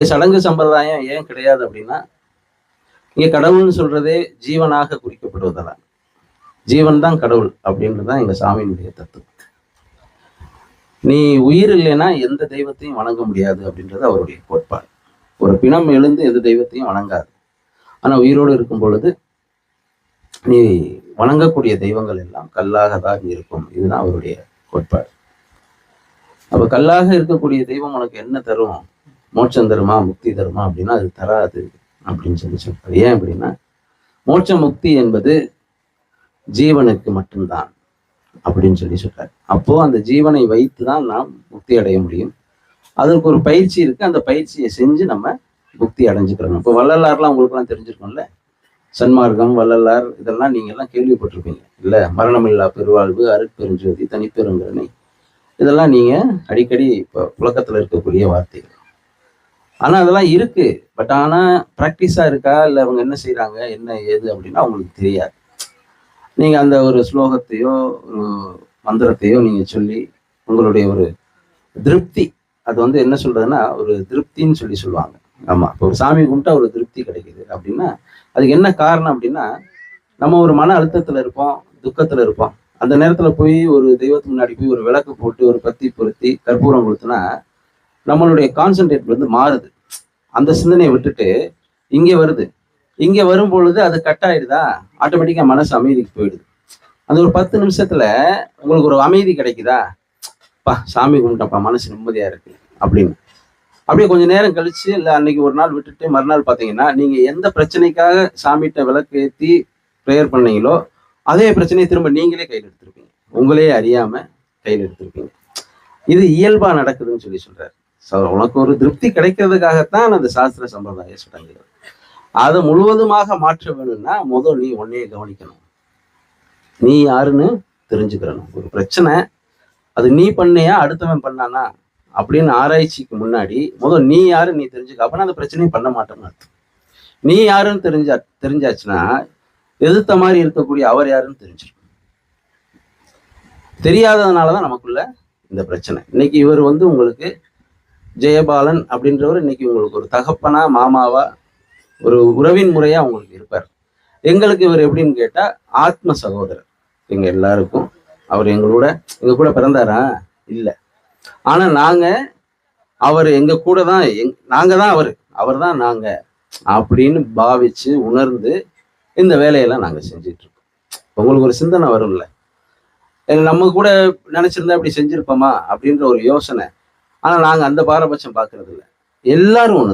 சடங்கு சம்பிரதாயம் ஏன் கிடையாது அப்படின்னா இங்க கடவுள்னு சொல்றதே ஜீவனாக குறிக்கப்படுவதெல்லாம் ஜீவன் தான் கடவுள் அப்படின்றது தான் எங்க சாமியினுடைய தத்துவம். நீ உயிர் இல்லைன்னா எந்த தெய்வத்தையும் வணங்க முடியாது அப்படின்றது அவருடைய கோட்பாடு. ஒரு பிணம் எழுந்து எந்த தெய்வத்தையும் வணங்காது. ஆனா உயிரோடு இருக்கும் பொழுது நீ வணங்கக்கூடிய தெய்வங்கள் எல்லாம் கல்லாக தான் இருக்கும். இதுதான் அவருடைய கோட்பாடு. அப்ப கல்லாக இருக்கக்கூடிய தெய்வம் உனக்கு என்ன தரும்? மோட்சம் தருமா முக்தி தருமா அப்படின்னா அது தராது அப்படின்னு சொல்லி சொல்றாரு ஏன் அப்படின்னா மோட்ச முக்தி என்பது ஜீவனுக்கு மட்டும்தான் அப்படின்னு சொல்லி சொல்றாரு. அப்போ அந்த ஜீவனை வைத்து தான் நாம் முக்தி அடைய முடியும். அதற்கு ஒரு பயிற்சி இருக்கு. அந்த பயிற்சியை செஞ்சு நம்ம முக்தி அடைஞ்சுக்கிறோம் இப்போ வள்ளலார்லாம் உங்களுக்குலாம் தெரிஞ்சிருக்கோம்ல? சன்மார்க்கம் வள்ளலார் இதெல்லாம் நீங்க எல்லாம் கேள்விப்பட்டிருப்பீங்க. இல்ல மரணமில்லா பெருவாழ்வு அருட்பெருஞ்சோதி தனிப்பெருங்கருணை இதெல்லாம் நீங்க அடிக்கடி இப்போ புழக்கத்துல இருக்கக்கூடிய வார்த்தைகள். ஆனா அதெல்லாம் இருக்கு. பட் ஆனா ப்ராக்டிஸா இருக்கா? இல்ல அவங்க என்ன செய்யறாங்க என்ன ஏது அப்படின்னா அவங்களுக்கு தெரியாது. நீங்க அந்த ஒரு ஸ்லோகத்தையோ ஒரு மந்திரத்தையோ நீங்க சொல்லி உங்களுடைய ஒரு திருப்தி அது வந்து என்ன சொல்றதுன்னா ஒரு திருப்தின்னு சொல்லி சொல்லுவாங்க. ஆமா. இப்போ ஒரு சாமி கும்பிட்டா ஒரு திருப்தி கிடைக்குது அப்படின்னா அதுக்கு என்ன காரணம் அப்படின்னா நம்ம ஒரு மன அழுத்தத்துல இருப்போம் துக்கத்துல இருப்போம். அந்த நேரத்துல போய் ஒரு தெய்வத்துக்கு முன்னாடி போய் ஒரு விளக்கு போட்டு ஒரு பத்தி பொருத்தி கற்பூரம் கொடுத்தனா நம்மளுடைய கான்சென்ட்ரேட் வந்து மாறுது. அந்த சிந்தனையை விட்டுட்டு இங்கே வருது. இங்கே வரும் பொழுது அது கட் ஆயிடுதா? ஆட்டோமேட்டிக்காக மனசு அமைதிக்கு போயிடுது. அந்த ஒரு பத்து நிமிஷத்துல உங்களுக்கு ஒரு அமைதி கிடைக்குதா? பா சாமி கும்பிட்டப்பா மனசு நிம்மதியா இருக்கு அப்படின்னு. அப்படியே கொஞ்சம் நேரம் கழிச்சு இல்லை அன்னைக்கு ஒரு நாள் விட்டுட்டு மறுநாள் பார்த்தீங்கன்னா நீங்க எந்த பிரச்சனைக்காக சாமிகிட்ட விளக்கு ஏற்றி ப்ரேயர் பண்ணீங்களோ அதே பிரச்சனையை திரும்ப நீங்களே கையில் எடுத்திருப்பீங்க. உங்களே அறியாம கையில் எடுத்திருப்பீங்க. இது இயல்பா நடக்குதுன்னு சொல்லி சொல்றாரு. உனக்கு ஒரு திருப்தி கிடைக்கிறதுக்காகத்தான் அந்த சாஸ்திர சம்பிரதாய சடங்குகள் அதை முழுவதுமாக மாற்ற வேணும்னா முதல் நீ உன்னையே கவனிக்கணும். நீ யாருன்னு தெரிஞ்சுக்கிறணும். ஒரு பிரச்சனை அது நீ பண்ணையா அடுத்தவன் பண்ணானா? அப்படின்னு ஆராய்ச்சிக்கு முன்னாடி முதல் நீ யாரு நீ தெரிஞ்சுக்க. அப்படின்னா அந்த பிரச்சனையை பண்ண மாட்டேன்னு அர்த்தம். நீ யாருன்னு தெரிஞ்சா தெரிஞ்சாச்சுன்னா எதிர்த்த மாதிரி இருக்கக்கூடிய அவர் யாருன்னு தெரிஞ்சிடும். தெரியாததுனாலதான் நமக்குள்ள இந்த பிரச்சனை. இன்னைக்கு இவர் வந்து உங்களுக்கு ஜெயபாலன் அப்படின்றவர் இன்னைக்கு உங்களுக்கு ஒரு தகப்பனா மாமாவா ஒரு உறவின் முறையா உங்களுக்கு இருப்பார். எங்களுக்கு இவர் எப்படின்னு கேட்டா ஆத்ம சகோதரர். எங்க எல்லாருக்கும் அவர் எங்களோட எங்க கூட பிறந்தாரா? இல்ல. ஆனா நாங்க அவர் எங்க கூட தான் எங் நாங்க தான் அவர். அவர் தான் நாங்க அப்படின்னு பாவிச்சு உணர்ந்து இந்த வேலையெல்லாம் நாங்க செஞ்சிட்டு இருக்கோம் உங்களுக்கு ஒரு சிந்தனை வரும்ல. நம்ம கூட நினைச்சிருந்தா இப்படி செஞ்சிருப்போமா அப்படின்ற ஒரு யோசனை. ஆனால் நாங்கள் அந்த பாரபட்சம் பார்க்கறது இல்லை எல்லாரும் ஒன்று